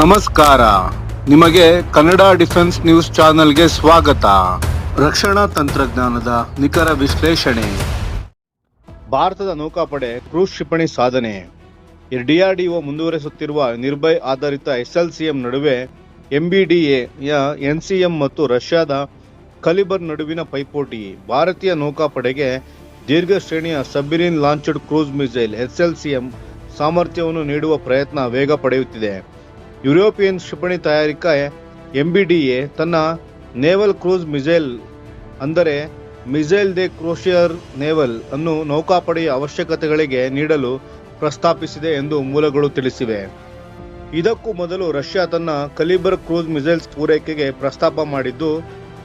ನಮಸ್ಕಾರ. ನಿಮಗೆ Kannada defence news ಚಾನೆಲ್ಗೆ ಸ್ವಾಗತ. ರಕ್ಷಣಾ ತಂತ್ರಜ್ಞಾನದ ನಿಖರ ವಿಶ್ಲೇಷಣೆ. ಭಾರತದ ನೌಕಾಪಡೆ ಕ್ರೂಸ್ ಕ್ಷಿಪಣಿ ಸಾಧನೆ. ಡಿಆರ್ಡಿಒ ಮುಂದುವರೆಸುತ್ತಿರುವ ನಿರ್ಭಯ್ ಆಧಾರಿತ ಎಸ್ಎಲ್ಸಿಎಂ ನಡುವೆ ಎಂಬಿಡಿಎಯ ಎನ್ಸಿಎಂ ಮತ್ತು ರಷ್ಯಾದ ಕಲಿಬರ್ ನಡುವಿನ ಪೈಪೋಟಿ. ಭಾರತೀಯ ನೌಕಾಪಡೆಗೆ ದೀರ್ಘ ಶ್ರೇಣಿಯ submarine launched cruise missile SLCM ಸಾಮರ್ಥ್ಯವನ್ನು ನೀಡುವ ಪ್ರಯತ್ನ ವೇಗ ಪಡೆಯುತ್ತಿದೆ. ಯುರೋಪಿಯನ್ ಕ್ಷಿಪಣಿ ತಯಾರಿಕಾ ಎ ತನ್ನ ನೇವಲ್ ಕ್ರೂಸ್ ಮಿಸೈಲ್ ಅಂದರೆ ಮಿಸೈಲ್ ದೆ ಕ್ರೋಷಿಯರ್ ನೇವಲ್ ಅನ್ನು ನೌಕಾಪಡೆಯ ಅವಶ್ಯಕತೆಗಳಿಗೆ ನೀಡಲು ಪ್ರಸ್ತಾಪಿಸಿದೆ ಎಂದು ಮೂಲಗಳು ತಿಳಿಸಿವೆ. ಇದಕ್ಕೂ ಮೊದಲು ರಷ್ಯಾ ತನ್ನ ಕಲಿಬರ್ ಕ್ರೂಸ್ ಮಿಸೈಲ್ಸ್ ಪೂರೈಕೆಗೆ ಪ್ರಸ್ತಾಪ ಮಾಡಿದ್ದು,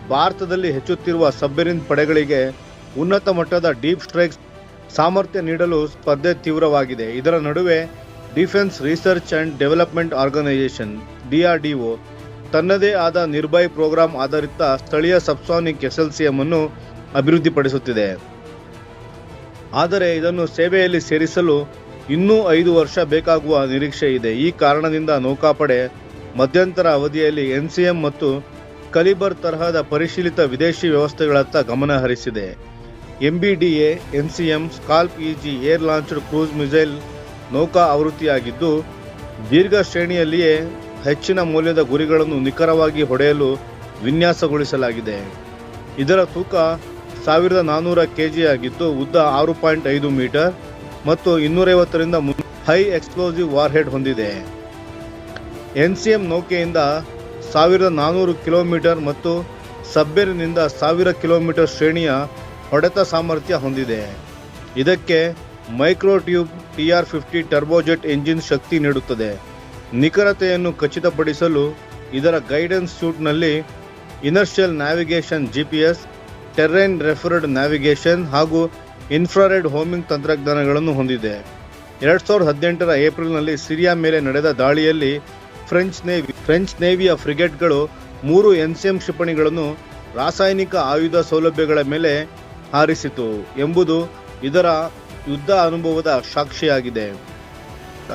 ಭಾರತದಲ್ಲಿ ಹೆಚ್ಚುತ್ತಿರುವ ಸಬ್ಮೆರಿನ್ ಪಡೆಗಳಿಗೆ ಉನ್ನತ ಮಟ್ಟದ ಡೀಪ್ ಸ್ಟ್ರೈಕ್ಸ್ ಸಾಮರ್ಥ್ಯ ನೀಡಲು ಸ್ಪರ್ಧೆ ತೀವ್ರವಾಗಿದೆ. ಇದರ ನಡುವೆ Defence Research and Development Organisation, DRDO, ತನ್ನದೇ ಆದ ನಿರ್ಭಯ್ ಪ್ರೋಗ್ರಾಂ ಆಧಾರಿತ ಸ್ಥಳೀಯ ಸಬ್ಸಾನಿಕ್ ಎಸ್ಎಲ್ಸಿಎಂ ಅನ್ನು ಅಭಿವೃದ್ಧಿಪಡಿಸುತ್ತಿದೆ. ಆದರೆ ಇದನ್ನು ಸೇವೆಯಲ್ಲಿ ಸೇರಿಸಲು ಇನ್ನೂ ಐದು ವರ್ಷ ಬೇಕಾಗುವ ನಿರೀಕ್ಷೆ ಇದೆ. ಈ ಕಾರಣದಿಂದ ನೌಕಾಪಡೆ, ಮಧ್ಯಂತರ ಅವಧಿಯಲ್ಲಿ ಎನ್ಸಿಎಂ ಮತ್ತು ಕಲಿಬರ್ ತರಹದ ಪರಿಶೀಲಿತ ವಿದೇಶಿ ವ್ಯವಸ್ಥೆಗಳತ್ತ ಗಮನ ಹರಿಸಿದೆ. MBDA, NCM, SCALP EG air launched cruise missile ನೌಕಾ ಆವೃತ್ತಿಯಾಗಿದ್ದು ದೀರ್ಘ ಶ್ರೇಣಿಯಲ್ಲಿಯೇ ಹೆಚ್ಚಿನ ಮೌಲ್ಯದ ಗುರಿಗಳನ್ನು ನಿಖರವಾಗಿ ಹೊಡೆಯಲು ವಿನ್ಯಾಸಗೊಳಿಸಲಾಗಿದೆ. ಇದರ ತೂಕ ಸಾವಿರದ ನಾನ್ನೂರ ಕೆಜಿ ಆಗಿದ್ದು ಉದ್ದ ಆರು ಪಾಯಿಂಟ್ ಐದು ಮೀಟರ್ ಮತ್ತು ಇನ್ನೂರೈವತ್ತರಿಂದ ಹೈ ಎಕ್ಸ್ಪ್ಲೋಸಿವ್ ವಾರ್ಹೆಡ್ ಹೊಂದಿದೆ. ಎನ್ ಸಿ ಎಂ ನೌಕೆಯಿಂದ ಸಾವಿರದ ನಾನ್ನೂರು ಕಿಲೋಮೀಟರ್ ಮತ್ತು ಸಬ್ಬೇರಿನಿಂದ ಸಾವಿರ ಕಿಲೋಮೀಟರ್ ಶ್ರೇಣಿಯ ಹೊಡೆತ ಸಾಮರ್ಥ್ಯ ಹೊಂದಿದೆ. ಇದಕ್ಕೆ micro tube TR fifty turbojet engine ಶಕ್ತಿ ನೀಡುತ್ತದೆ. ನಿಖರತೆಯನ್ನು ಖಚಿತಪಡಿಸಲು ಇದರ guidance ಸೂಟ್ನಲ್ಲಿ inertial navigation G P S terrain referenced navigation ಹಾಗೂ ಇನ್ಫ್ರಾರೆಡ್ ಹೋಮಿಂಗ್ ತಂತ್ರಜ್ಞಾನಗಳನ್ನು ಹೊಂದಿದೆ. ಎರಡ್ ಸಾವಿರದ ಹದಿನೆಂಟರ ಏಪ್ರಿಲ್ನಲ್ಲಿ ಸಿರಿಯಾ ಮೇಲೆ ನಡೆದ ದಾಳಿಯಲ್ಲಿ ಫ್ರೆಂಚ್ ನೇವಿ, ಫ್ರೆಂಚ್ ನೇವಿಯ ಫ್ರಿಗೇಟ್ಗಳು ಮೂರು ಎನ್ಸಿಎಂ ಕ್ಷಿಪಣಿಗಳನ್ನು ರಾಸಾಯನಿಕ ಆಯುಧ ಸೌಲಭ್ಯಗಳ ಮೇಲೆ ಹಾರಿಸಿತು ಎಂಬುದು ಇದರ ಯುದ್ಧ ಅನುಭವದ ಸಾಕ್ಷಿಯಾಗಿದೆ.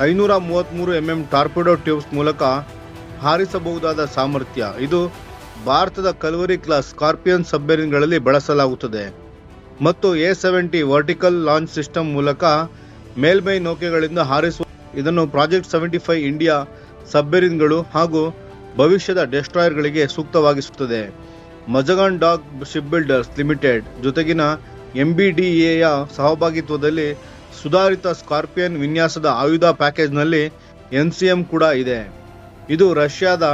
ಐನೂರ ಮೂವತ್ತ್ಮೂರು ಎಂಎಂ ಟಾರ್ಪಿಡೋ ಟ್ಯೂಬ್ಸ್ ಮೂಲಕ ಹಾರಿಸಬಹುದಾದ ಸಾಮರ್ಥ್ಯ. ಇದು ಭಾರತದ ಕಲ್ವರಿ ಕ್ಲಾಸ್ ಸ್ಕಾರ್ಪಿಯನ್ ಸಬ್ಮೆರಿನ್ಗಳಲ್ಲಿ ಬಳಸಲಾಗುತ್ತದೆ. ಮತ್ತು A seventy vertical launch system ಮೂಲಕ ಮೇಲ್ಮೈ ನೌಕೆಗಳಿಂದ ಹಾರಿಸುವ ಇದನ್ನು ಪ್ರಾಜೆಕ್ಟ್ ಸೆವೆಂಟಿ ಫೈವ್ ಇಂಡಿಯಾ ಸಬ್ಮೆರಿನ್ಗಳು ಹಾಗೂ ಭವಿಷ್ಯದ ಡೆಸ್ಟ್ರಾಯರ್ಗಳಿಗೆ ಸೂಕ್ತವಾಗಿಸುತ್ತದೆ. Mazagon Dock Ship Builders Limited ಜೊತೆಗಿನ ಎಂಬಿಡಿಎಯ ಸಹಭಾಗಿತ್ವದಲ್ಲಿ ಸುಧಾರಿತ ಸ್ಕಾರ್ಪಿಯನ್ ವಿನ್ಯಾಸದ ಆಯುಧ ಪ್ಯಾಕೇಜ್ನಲ್ಲಿ ಎನ್ಸಿಎಂ ಕೂಡ ಇದೆ. ಇದು ರಷ್ಯಾದ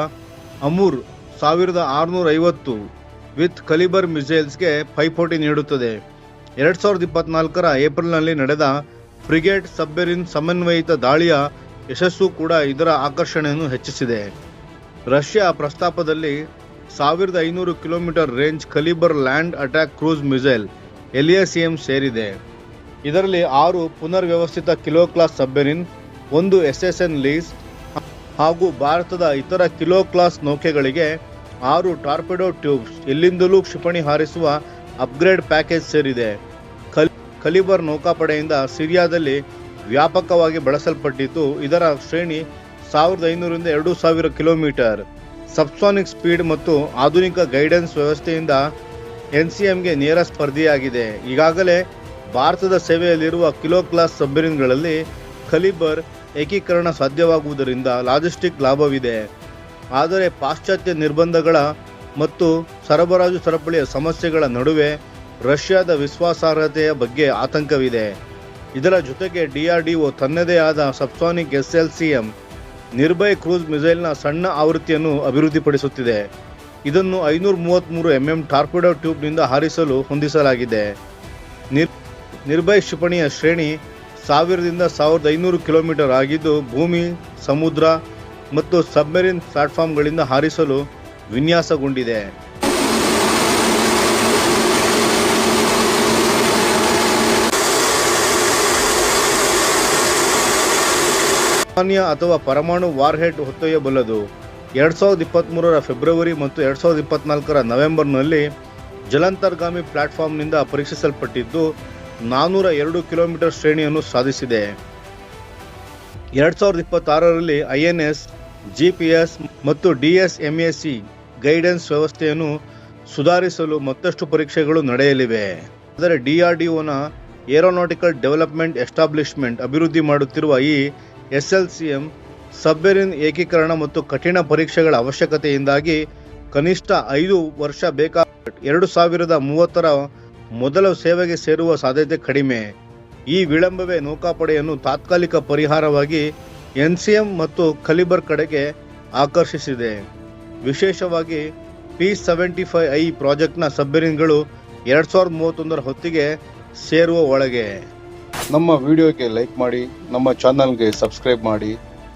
ಅಮೂರ್ ಸಾವಿರದ ಆರುನೂರ ಐವತ್ತು ವಿತ್ ಕಲಿಬರ್ ಮಿಸೈಲ್ಸ್ಗೆ ಪೈಪೋಟಿ ನೀಡುತ್ತದೆ. ಎರಡು ಸಾವಿರದ ಇಪ್ಪತ್ನಾಲ್ಕರ ಏಪ್ರಿಲ್ನಲ್ಲಿ ನಡೆದ ಫ್ರಿಗೇಟ್ ಸಬ್ಬೆರಿನ್ ಸಮನ್ವಯಿತ ದಾಳಿಯ ಯಶಸ್ಸು ಕೂಡ ಇದರ ಆಕರ್ಷಣೆಯನ್ನು ಹೆಚ್ಚಿಸಿದೆ. ರಷ್ಯಾ ಪ್ರಸ್ತಾಪದಲ್ಲಿ ಸಾವಿರದ ಐನೂರು kilometre range Kalibr land attack cruise missile LACM ಸೇರಿದೆ. ಇದರಲ್ಲಿ ಆರು ಪುನರ್ವ್ಯವಸ್ಥಿತ ಕಿಲೋ ಕ್ಲಾಸ್ ಸಬ್ಮೆರಿನ್, ಒಂದು ಎಸ್ಎಸ್ಎನ್ ಲೀಸ್ ಹಾಗೂ ಭಾರತದ ಇತರ ಕಿಲೋ ಕ್ಲಾಸ್ ನೌಕೆಗಳಿಗೆ ಆರು ಟಾರ್ಪೆಡೋ ಟ್ಯೂಬ್ಸ್, ಎಲ್ಲಿಂದಲೂ ಕ್ಷಿಪಣಿ ಹಾರಿಸುವ ಅಪ್ಗ್ರೇಡ್ ಪ್ಯಾಕೇಜ್ ಸೇರಿದೆ. ಕಲ್ ಕಲಿಬರ್ ನೌಕಾಪಡೆಯಿಂದ ಸಿರಿಯಾದಲ್ಲಿ ವ್ಯಾಪಕವಾಗಿ ಬಳಸಲ್ಪಟ್ಟಿತು ಇದರ ಶ್ರೇಣಿ ಸಾವಿರದ ಐನೂರಿಂದ ಎರಡು ಸಾವಿರ ಕಿಲೋಮೀಟರ್. ಸಬ್ಸಾನಿಕ್ ಸ್ಪೀಡ್ ಮತ್ತು ಆಧುನಿಕ ಗೈಡೆನ್ಸ್ ವ್ಯವಸ್ಥೆಯಿಂದ ಎನ್ಸಿಎಂಗೆ ನೇರ ಸ್ಪರ್ಧಿಯಾಗಿದೆ. ಈಗಾಗಲೇ ಭಾರತದ ಸೇವೆಯಲ್ಲಿರುವ ಕಿಲೋ ಕ್ಲಾಸ್ ಸಬ್ಮರಿನ್ಗಳಲ್ಲಿ ಖಲಿಬರ್ ಏಕೀಕರಣ ಸಾಧ್ಯವಾಗುವುದರಿಂದ ಲಾಜಿಸ್ಟಿಕ್ ಲಾಭವಿದೆ. ಆದರೆ ಪಾಶ್ಚಾತ್ಯ ನಿರ್ಬಂಧಗಳ ಮತ್ತು ಸರಬರಾಜು ಸರಪಳಿಯ ಸಮಸ್ಯೆಗಳ ನಡುವೆ ರಷ್ಯಾದ ವಿಶ್ವಾಸಾರ್ಹತೆಯ ಬಗ್ಗೆ ಆತಂಕವಿದೆ. ಇದರ ಜೊತೆಗೆ ಡಿಆರ್ಡಿಒ ತನ್ನದೇ ಆದ ಸಬ್ಸಾನಿಕ್ ಎಸ್ಎಲ್ಸಿಎಂ ನಿರ್ಭಯ್ ಕ್ರೂಸ್ ಮಿಸೈಲ್ನ ಸಣ್ಣ ಆವೃತ್ತಿಯನ್ನು ಅಭಿವೃದ್ಧಿಪಡಿಸುತ್ತಿದೆ. ಇದನ್ನು ಐನೂರ ಮೂವತ್ತ್ಮೂರು ಎಂಎಂ ಟಾರ್ಪಿಡೋ ಟ್ಯೂಬ್ನಿಂದ ಹಾರಿಸಲು ಹೊಂದಿಸಲಾಗಿದೆ. ನಿರ್, ನಿರ್ಭಯ್ ಕ್ಷಿಪಣಿಯ ಶ್ರೇಣಿ ಸಾವಿರದಿಂದ ಸಾವಿರದ ಐನೂರು ಕಿಲೋಮೀಟರ್ ಆಗಿದ್ದು ಭೂಮಿ, ಸಮುದ್ರ ಮತ್ತು ಸಬ್ಮೆರಿನ್ ಪ್ಲಾಟ್ಫಾರ್ಮ್ಗಳಿಂದ ಹಾರಿಸಲು ವಿನ್ಯಾಸಗೊಂಡಿದೆ. ಸಾಮಾನ್ಯ ಅಥವಾ ಪರಮಾಣು ವಾರ್ಹೆಡ್ ಹೊತ್ತೊಯ್ಯಬಲ್ಲದು. ಎರಡ್ ಸಾವಿರದ ಇಪ್ಪತ್ತ್ಮೂರರ ಫೆಬ್ರವರಿ ಮತ್ತು ಎರಡು ಸಾವಿರದ ಇಪ್ಪತ್ತ್ನಾಲ್ಕರ ನವೆಂಬರ್ನಲ್ಲಿ ಜಲಾಂತರ್ಗಾಮಿ ಪ್ಲಾಟ್ಫಾರ್ಮ್ನಿಂದ ಪರೀಕ್ಷಿಸಲ್ಪಟ್ಟಿದ್ದು ನಾನ್ನೂರ ಎರಡು ಕಿಲೋಮೀಟರ್ ಶ್ರೇಣಿಯನ್ನು ಸಾಧಿಸಿದೆ. ಎರಡು ಸಾವಿರದ ಇಪ್ಪತ್ತಾರರಲ್ಲಿ I N S, G P S ಮತ್ತು D S M A C guidance ವ್ಯವಸ್ಥೆಯನ್ನು ಸುಧಾರಿಸಲು ಮತ್ತಷ್ಟು ಪರೀಕ್ಷೆಗಳು ನಡೆಯಲಿವೆ. ಆದರೆ ಡಿ ಆರ್ ಡಿ ಒನ ಏರೋನಾಟಿಕಲ್ ಡೆವಲಪ್ಮೆಂಟ್ ಎಸ್ಟಾಬ್ಲಿಷ್ಮೆಂಟ್ ಅಭಿವೃದ್ಧಿ ಮಾಡುತ್ತಿರುವ ಈ ಎಸ್ಎಲ್ಸಿಎಂ ಸಬ್ಮೆರಿನ್ ಏಕೀಕರಣ ಮತ್ತು ಕಠಿಣ ಪರೀಕ್ಷೆಗಳ ಅವಶ್ಯಕತೆಯಿಂದಾಗಿ ಕನಿಷ್ಠ ಐದು ವರ್ಷ ಬೇಕಾ ಎರಡು ಸಾವಿರದ ಮೂವತ್ತರ ಮೊದಲ ಸೇವೆಗೆ ಸೇರುವ ಸಾಧ್ಯತೆ ಕಡಿಮೆ. ಈ ವಿಳಂಬವೇ ನೌಕಾಪಡೆಯನ್ನು ತಾತ್ಕಾಲಿಕ ಪರಿಹಾರವಾಗಿ ಎನ್ಸಿಎಂ ಮತ್ತು ಖಲಿಬರ್ ಕಡೆಗೆ ಆಕರ್ಷಿಸಿದೆ. ವಿಶೇಷವಾಗಿ ಪಿ ಸೆವೆಂಟಿ ಫೈವ್ ಐ ಪ್ರಾಜೆಕ್ಟ್ನ ಸಬ್ಮೆರಿನ್ಗಳು ಎರಡು ಸಾವಿರದ ಮೂವತ್ತೊಂದರ ಹೊತ್ತಿಗೆ ಸೇರುವ ಒಳಗೆ. ನಮ್ಮ ವಿಡಿಯೋಗೆ ಲೈಕ್ ಮಾಡಿ, ನಮ್ಮ ಚಾನಲ್ಗೆ ಸಬ್ಸ್ಕ್ರೈಬ್ ಮಾಡಿ.